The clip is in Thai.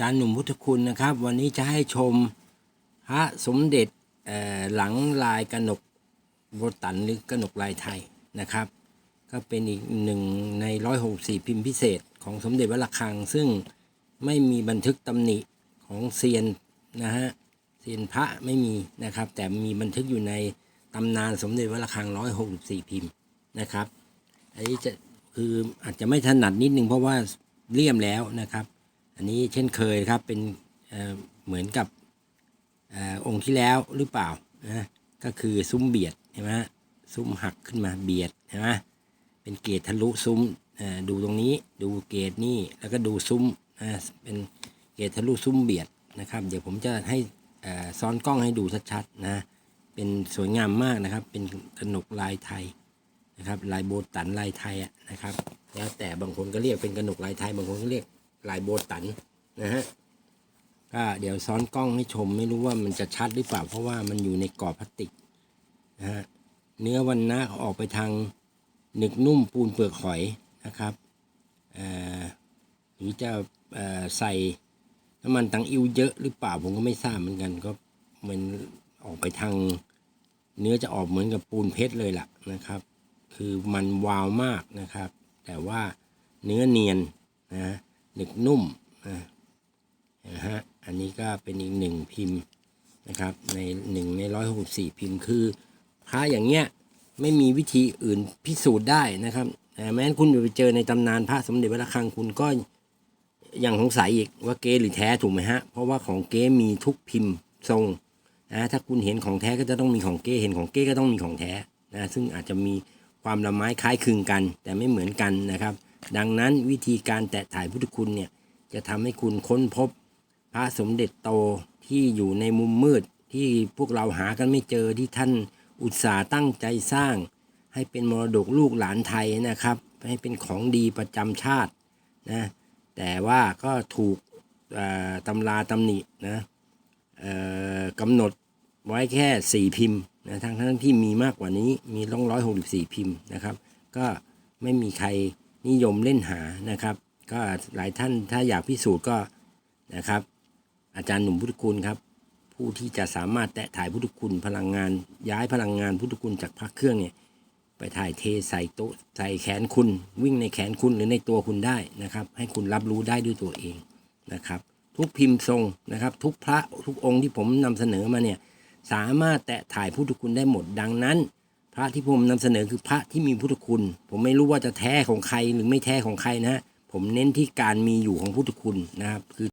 จารย์หนุ่มพุทธคุณนะครับ วันนี้จะให้ชมพระสมเด็จหลังลายกนกโบตันหรือกนกลายไทยนะครับ ก็เป็นอีกหนึ่งในร้อยหกสี่พิมพ์พิเศษของสมเด็จวัดระฆัง ซึ่งไม่มีบันทึกตำหนิของเซียนนะฮะเซียนพระไม่มีนะครับ แต่มีบันทึกอยู่ในตำนานสมเด็จวัดระฆังร้อยหกสี่พิมพ์นะครับอันนี้จะคืออาจจะไม่ถนัดนิดนึงเพราะว่าเลี่ยมแล้วนะครับ อันนี้เช่นเคยครับเป็นเเหมือนกับอองค์ที่แล้วหรือเปล่านะก็คือซุ้มเบียดเห็นไหมซุ้มหักขึ้นมาเบียดเห็นไหมเป็นเกตทะลุซุ้มดูตรงนี้ดูเกตนี่แล้วก็ดูซุ้มนะเป็นเกตทะลุซุ้มเบียดนะครับ เดี๋ยวผมจะให้ซ้อนกล้องให้ดูชัดๆนะเป็นสวยงามมากนะครับ เป็นกนกลายไทยนะครับลายโบตันลายไทยอะนะครับ แล้วแต่บางคนก็เรียกเป็นกระหนกลายไทยบางคนก็เรียก ลายโบตันนะฮะก็เดี๋ยวซ้อนกล้องให้ชมไม่รู้ว่ามันจะชัดหรือเปล่า เพราะว่ามันอยู่ในกรอบพลาสติกนะฮะเนื้อวันนะออกไปทางหนึกนุ่มปูนเปลือกหอยนะครับอ่อหรือจะอ่อใส่น้ำมันตังอิวเยอะหรือเปล่าผมก็ไม่ทราบเหมือนกันก็มันออกไปทางเนื้อจะออกเหมือนกับปูนเพชรเลยล่ะนะครับ คือมันวาวมากนะครับ แต่ว่าเนื้อเนียนนะ หนึกนุ่มนะฮะอันนี้ก็เป็นอีกหนึ่งพิมพ์นะครับ ในหนึ่งในร้อยหกสี่พิมพ์คือพระอย่างเงี้ยไม่มีวิธีอื่นพิสูจน์ได้นะครับแม้นคุณไปเจอในตำนานพระสมเด็จวัดระฆังคุณก็ยังสงสัยอีกว่าเก๊หรือแท้ถูกไหมฮะ เพราะว่าของเก๊มีทุกพิมพ์ทรงนะถ้าคุณเห็นของแท้ก็จะต้องมีของเก๊เห็นของเก๊ก็ต้องมีของแท้นะซึ่งอาจจะมีความละไม้คล้ายคลึงกัน แต่ไม่เหมือนกันนะครับ ดังนั้นวิธีการแตะถ่ายพุทธคุณเนี่ยจะทำให้คุณค้นพบพระสมเด็จโตที่อยู่ในมุมมืดที่พวกเราหากันไม่เจอที่ท่านอุตสาห์ตั้งใจสร้าง ให้เป็นมรดกลูกหลานไทยนะครับ ให้เป็นของดีประจำชาตินะแต่ว่าก็ถูกตำราตำหนินะกำหนดไว้แค่สี่พิมพ์นะทั้งทั้งที่มีมากกว่านี้มีร้องร้อยหกสิบสี่พิมพ์นะครับ ก็ไม่มีใคร นิยมเล่นหานะครับ ก็หลายท่านถ้าอยากพิสูจน์ก็นะครับ อาจารย์หนุ่มพุทธคุณครับ ผู้ที่จะสามารถแตะถ่ายพุทธคุณพลังงาน ย้ายพลังงานพุทธคุณจากพระเครื่องเนี่ยไปถ่ายเทใส่โต๊ะใส่แขนคุณ วิ่งในแขนคุณหรือในตัวคุณได้นะครับ ให้คุณรับรู้ได้ด้วยตัวเองนะครับ ทุกพิมพ์ทรงนะครับ ทุกพระทุกองค์ที่ผมนำเสนอมาเนี่ยสามารถแตะถ่ายพุทธคุณได้หมดดังนั้น ระที่ผมนำเสนอคือพระที่มีพุทธคุณ ผมไม่รู้ว่าจะแท้ของใครหรือไม่แท้ของใครนะผมเน้นที่การมีอยู่ของพุทธคุณนะครับ คือ